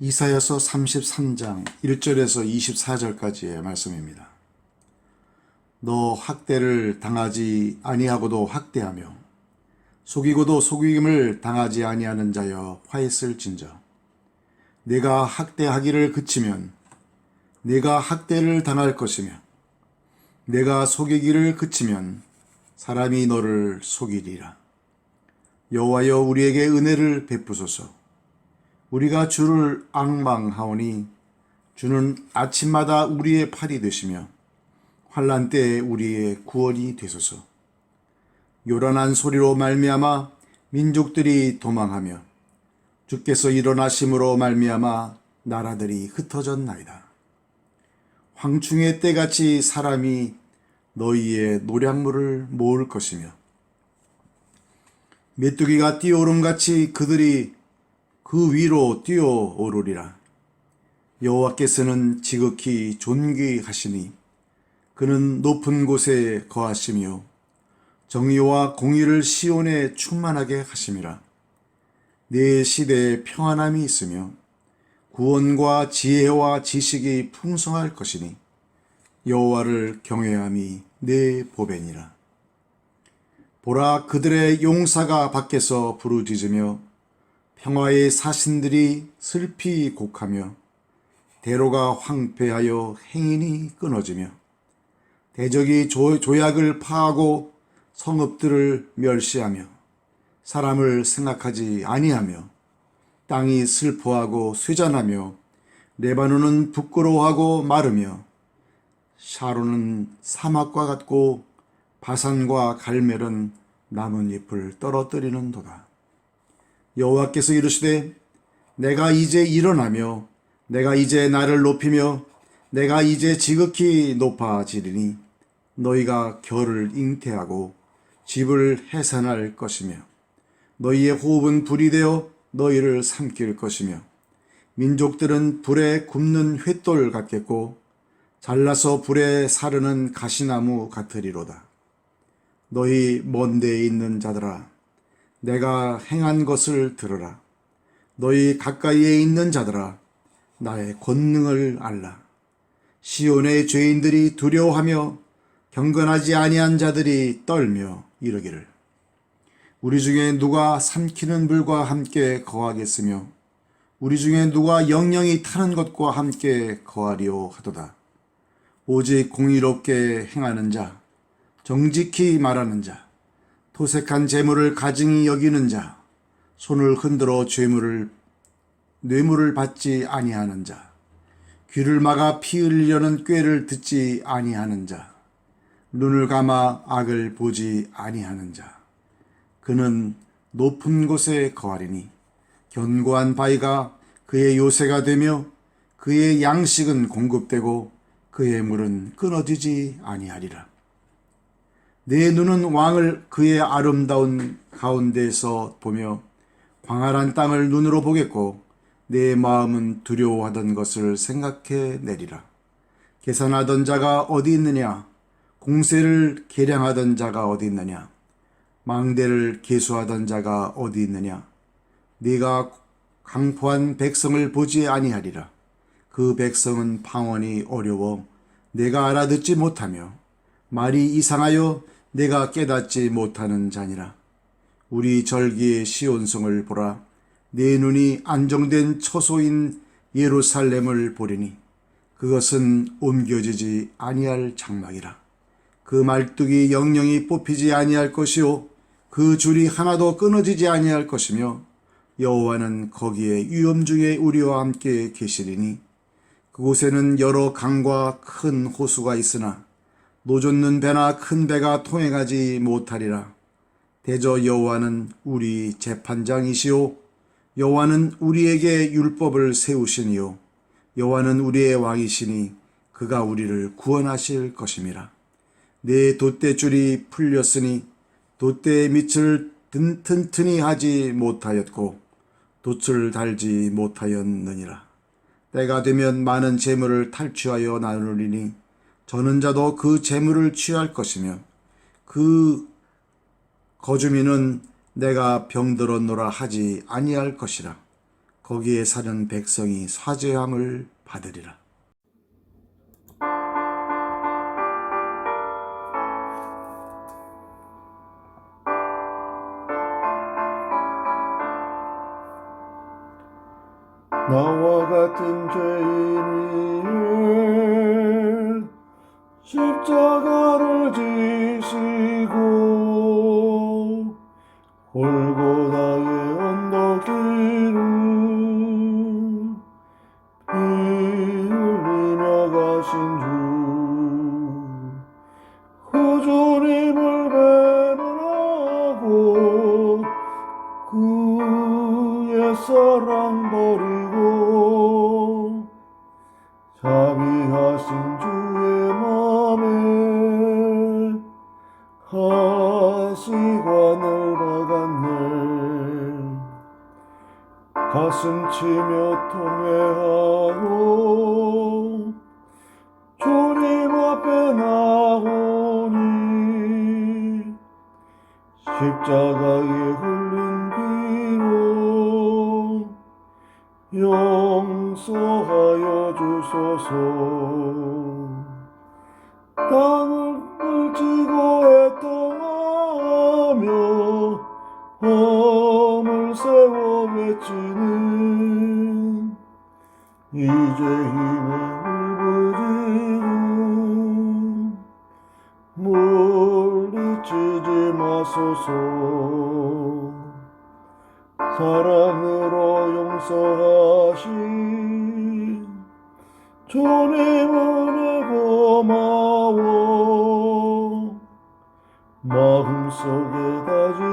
이사야서 33장 1절에서 24절까지의 말씀입니다. 너 학대를 당하지 아니하고도 학대하며 속이고도 속임을 당하지 아니하는 자여 화했을진저. 내가 학대하기를 그치면 내가 학대를 당할 것이며 내가 속이기를 그치면 사람이 너를 속이리라. 여호와여 우리에게 은혜를 베푸소서 우리가 주를 앙망하오니 주는 아침마다 우리의 팔이 되시며 환란 때에 우리의 구원이 되소서. 요란한 소리로 말미암아 민족들이 도망하며 주께서 일어나심으로 말미암아 나라들이 흩어졌나이다. 황충의 때같이 사람이 너희의 노량물을 모을 것이며 메뚜기가 뛰어오름같이 그들이 그 위로 뛰어오르리라. 여호와께서는 지극히 존귀하시니 그는 높은 곳에 거하시며 정의와 공의를 시온에 충만하게 하심이라. 내 시대에 평안함이 있으며 구원과 지혜와 지식이 풍성할 것이니 여호와를 경외함이 내 보배니라. 보라 그들의 용사가 밖에서 부르짖으며 평화의 사신들이 슬피 곡하며 대로가 황폐하여 행인이 끊어지며 대적이 조, 조약을 파하고 성읍들을 멸시하며 사람을 생각하지 아니하며 땅이 슬퍼하고 쇠잔하며 레바논은 부끄러워하고 마르며 샤론은 사막과 같고 바산과 갈멜은 나뭇잎을 떨어뜨리는 도다. 여호와께서 이르시되 내가 이제 일어나며 내가 이제 나를 높이며 내가 이제 지극히 높아지리니 너희가 결을 잉태하고 집을 해산할 것이며 너희의 호흡은 불이 되어 너희를 삼킬 것이며 민족들은 불에 굽는 횃돌 같겠고 잘라서 불에 사르는 가시나무 같으리로다. 너희 먼 데에 있는 자들아 내가 행한 것을 들으라. 너희 가까이에 있는 자들아, 나의 권능을 알라. 시온의 죄인들이 두려워하며 경건하지 아니한 자들이 떨며 이르기를 우리 중에 누가 삼키는 불과 함께 거하겠으며 우리 중에 누가 영영이 타는 것과 함께 거하리오 하도다. 오직 공의롭게 행하는 자, 정직히 말하는 자, 토색한 재물을 가증히 여기는 자, 손을 흔들어 죄물을 뇌물을 받지 아니하는 자, 귀를 막아 피 흘리려는 꾀를 듣지 아니하는 자, 눈을 감아 악을 보지 아니하는 자, 그는 높은 곳에 거하리니 견고한 바위가 그의 요새가 되며 그의 양식은 공급되고 그의 물은 끊어지지 아니하리라. 내 눈은 왕을 그의 아름다운 가운데서 보며 광활한 땅을 눈으로 보겠고 내 마음은 두려워하던 것을 생각해 내리라. 계산하던 자가 어디 있느냐? 공세를 계량하던 자가 어디 있느냐? 망대를 계수하던 자가 어디 있느냐? 네가 강포한 백성을 보지 아니하리라. 그 백성은 방언이 어려워 내가 알아듣지 못하며 말이 이상하여 내가 깨닫지 못하는 자니라. 우리 절기의 시온성을 보라. 내 눈이 안정된 처소인 예루살렘을 보리니 그것은 옮겨지지 아니할 장막이라. 그 말뚝이 영영이 뽑히지 아니할 것이요 그 줄이 하나도 끊어지지 아니할 것이며 여호와는 거기에 위험 중에 우리와 함께 계시리니 그곳에는 여러 강과 큰 호수가 있으나 노젓는 배나 큰 배가 통행하지 못하리라. 대저 여호와는 우리 재판장이시오. 여호와는 우리에게 율법을 세우시니요. 여호와는 우리의 왕이시니 그가 우리를 구원하실 것임이라. 내 돛대줄이 풀렸으니 돛대의 밑을 튼튼히 하지 못하였고 돛을 달지 못하였느니라. 때가 되면 많은 재물을 탈취하여 나누리니 저는 자도 그 재물을 취할 것이며 그 거주민은 내가 병들었노라 하지 아니할 것이라. 거기에 사는 백성이 사죄함을 받으리라. 나와 같은 죄인을 십자가를 지시고 골고다의 언덕 위로 피 흘리며 가신 주 후주님을 배면하고 그의 사랑 가시관을 박았네. 가슴 치며 통회하고 주님 앞에 나오니 십자가에 흘린 피로 용서하여 주소서. 땅을 마소서. 사랑으로 용서하신 주님 은혜 고마워. 마음속에 다짐